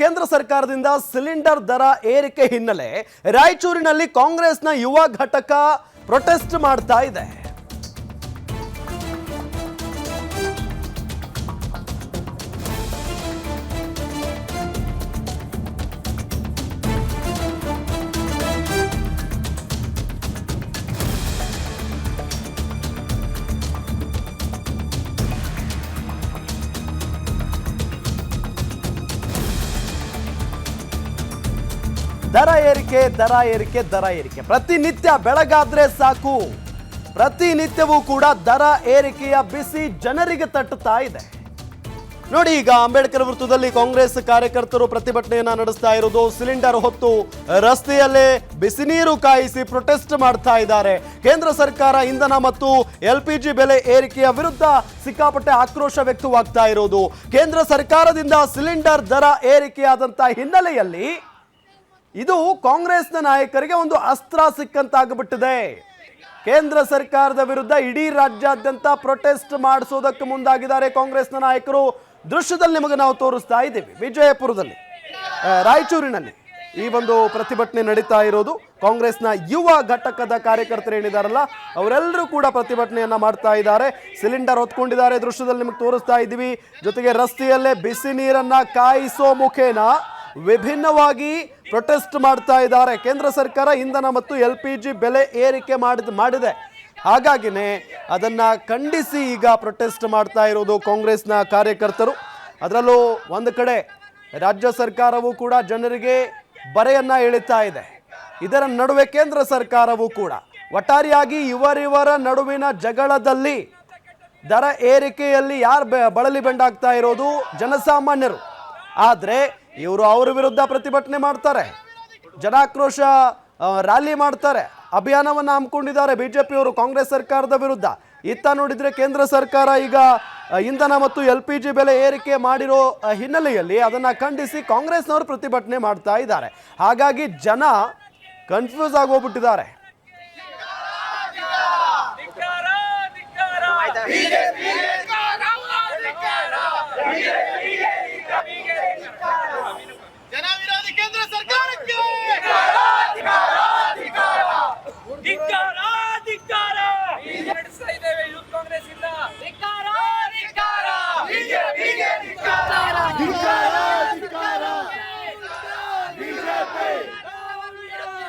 ಕೇಂದ್ರ ಸರ್ಕಾರದಿಂದ ಸಿಲಿಂಡರ್ ದರ ಏರಿಕೆ ಹಿನ್ನೆಲೆ ರಾಯಚೂರಿನಲ್ಲಿ ಕಾಂಗ್ರೆಸ್ನ ಯುವ ಘಟಕ ಪ್ರೊಟೆಸ್ಟ್ ಮಾಡ್ತಾ ಇದೆ. ದರ ಏರಿಕೆ ದರ ಏರಿಕೆ ದರ ಏರಿಕೆ. ಪ್ರತಿನಿತ್ಯ ಬೆಳಗಾದ್ರೆ ಸಾಕು. ಪ್ರತಿನಿತ್ಯವೂ ಕೂಡ ದರ ಏರಿಕೆಯ ಬಿಸಿ ಜನರಿಗೆ ತಟ್ಟುತ್ತಾ ಇದೆ. ನೋಡಿ, ಈಗ ಅಂಬೇಡ್ಕರ್ ವೃತ್ತದಲ್ಲಿ ಕಾಂಗ್ರೆಸ್ ಕಾರ್ಯಕರ್ತರು ಪ್ರತಿಭಟನೆಯನ್ನ ನಡೆಸ್ತಾ ಇರೋದು. ಸಿಲಿಂಡರ್ ಹೊತ್ತು ರಸ್ತೆಯಲ್ಲೇ ಬಿಸಿ ನೀರು ಕಾಯಿಸಿ ಪ್ರೊಟೆಸ್ಟ್ ಮಾಡ್ತಾ ಇದ್ದಾರೆ. ಕೇಂದ್ರ ಸರ್ಕಾರ ಇಂಧನ ಮತ್ತು ಎಲ್ ಪಿ ಜಿ ಬೆಲೆ ಏರಿಕೆಯ ವಿರುದ್ಧ ಸಿಕ್ಕಾಪಟ್ಟೆ ಆಕ್ರೋಶ ವ್ಯಕ್ತವಾಗ್ತಾ ಇರೋದು. ಕೇಂದ್ರ ಸರ್ಕಾರದಿಂದ ಸಿಲಿಂಡರ್ ದರ ಏರಿಕೆಯಾದಂತಹ ಹಿನ್ನೆಲೆಯಲ್ಲಿ ಇದು ಕಾಂಗ್ರೆಸ್ನ ನಾಯಕರಿಗೆ ಒಂದು ಅಸ್ತ್ರ ಸಿಕ್ಕಂತಾಗ್ಬಿಟ್ಟಿದೆ. ಕೇಂದ್ರ ಸರ್ಕಾರದ ವಿರುದ್ಧ ಇಡೀ ರಾಜ್ಯಾದ್ಯಂತ ಪ್ರೊಟೆಸ್ಟ್ ಮಾಡಿಸೋದಕ್ಕೆ ಮುಂದಾಗಿದ್ದಾರೆ ಕಾಂಗ್ರೆಸ್ನ ನಾಯಕರು. ದೃಶ್ಯದಲ್ಲಿ ನಿಮಗೆ ನಾವು ತೋರಿಸ್ತಾ ಇದ್ದೀವಿ. ವಿಜಯಪುರದಲ್ಲಿ ರಾಯಚೂರಿನಲ್ಲಿ ಈ ಒಂದು ಪ್ರತಿಭಟನೆ ನಡೀತಾ ಇರೋದು. ಕಾಂಗ್ರೆಸ್ನ ಯುವ ಘಟಕದ ಕಾರ್ಯಕರ್ತರು ಏನಿದಾರಲ್ಲ, ಅವರೆಲ್ಲರೂ ಕೂಡ ಪ್ರತಿಭಟನೆಯನ್ನ ಮಾಡ್ತಾ ಇದ್ದಾರೆ. ಸಿಲಿಂಡರ್ ಹೊತ್ಕೊಂಡಿದ್ದಾರೆ, ದೃಶ್ಯದಲ್ಲಿ ನಿಮಗೆ ತೋರಿಸ್ತಾ ಇದ್ದೀವಿ. ಜೊತೆಗೆ ರಸ್ತೆಯಲ್ಲೇ ಬಿಸಿ ನೀರನ್ನ ಕಾಯಿಸೋ ಮುಖೇನ ವಿಭಿನ್ನವಾಗಿ ಪ್ರೊಟೆಸ್ಟ್ ಮಾಡ್ತಾ ಇದ್ದಾರೆ. ಕೇಂದ್ರ ಸರ್ಕಾರ ಇಂಧನ ಮತ್ತು ಎಲ್ ಪಿ ಜಿ ಬೆಲೆ ಏರಿಕೆ ಮಾಡಿದ, ಮಾಡಿದೆ. ಹಾಗಾಗಿನೇ ಅದನ್ನ ಖಂಡಿಸಿ ಈಗ ಪ್ರೊಟೆಸ್ಟ್ ಮಾಡ್ತಾ ಇರೋದು ಕಾಂಗ್ರೆಸ್ನ ಕಾರ್ಯಕರ್ತರು. ಅದರಲ್ಲೂ ಒಂದು ಕಡೆ ರಾಜ್ಯ ಸರ್ಕಾರವು ಕೂಡ ಜನರಿಗೆ ಬರೆಯನ್ನ ಎಳಿತಾ ಇದೆ. ಇದರ ನಡುವೆ ಕೇಂದ್ರ ಸರ್ಕಾರವೂ ಕೂಡ. ಒಟ್ಟಾರೆಯಾಗಿ ಇವರಿವರ ನಡುವಿನ ಜಗಳದಲ್ಲಿ ದರ ಏರಿಕೆಯಲ್ಲಿ ಯಾರು ಬಳಲಿ ಬೆಂಡಾಗ್ತಾ ಇರೋದು ಜನಸಾಮಾನ್ಯರು. ಆದರೆ ಇವರು ಅವರ ವಿರುದ್ಧ ಪ್ರತಿಭಟನೆ ಮಾಡ್ತಾರೆ. ಜನಾಕ್ರೋಶ ರ್ಯಾಲಿ ಮಾಡ್ತಾರೆ. ಅಭಿಯಾನವನ್ನು ಹಮ್ಮಿಕೊಂಡಿದ್ದಾರೆ ಪಿಯವರು ಕಾಂಗ್ರೆಸ್ ಸರ್ಕಾರದ ವಿರುದ್ಧ. ಇತ್ತ ನೋಡಿದರೆ ಕೇಂದ್ರ ಸರ್ಕಾರ ಈಗ ಇಂಧನ ಮತ್ತು ಎಲ್ ಪಿ ಜಿ ಬೆಲೆ ಏರಿಕೆ ಮಾಡಿರೋ ಹಿನ್ನೆಲೆಯಲ್ಲಿ ಅದನ್ನು ಖಂಡಿಸಿ ಕಾಂಗ್ರೆಸ್ನವರು ಪ್ರತಿಭಟನೆ ಮಾಡ್ತಾ ಇದ್ದಾರೆ. ಹಾಗಾಗಿ ಜನ ಕನ್ಫ್ಯೂಸ್ ಆಗೋಗ್ಬಿಟ್ಟಿದ್ದಾರೆ ಧಿಕ್ಕಾರ ಧಿಕ್ಕಾರ ಜನ ವಿರೋಧಿ ಕೇಂದ್ರ ಸರ್ಕಾರಕ್ಕೆ ಧಿಕ್ಕಾರ ಧಿಕ್ಕಾರ ನಡೆಸ್ತಾ ಇದ್ದೇವೆ ಯೂತ್ ಕಾಂಗ್ರೆಸ್ ಇಂದ ಧಿಕ್ಕಾರ ಧಿಕ್ಕಾರ ಮತ್ತು ಪೆಟ್ರೋಲ್ ಗ್ಯಾಸ್ ಬೆಲೆ ಏರಿಸಿದ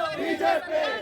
ಕೇಂದ್ರ ಸರ್ಕಾರಕ್ಕೆ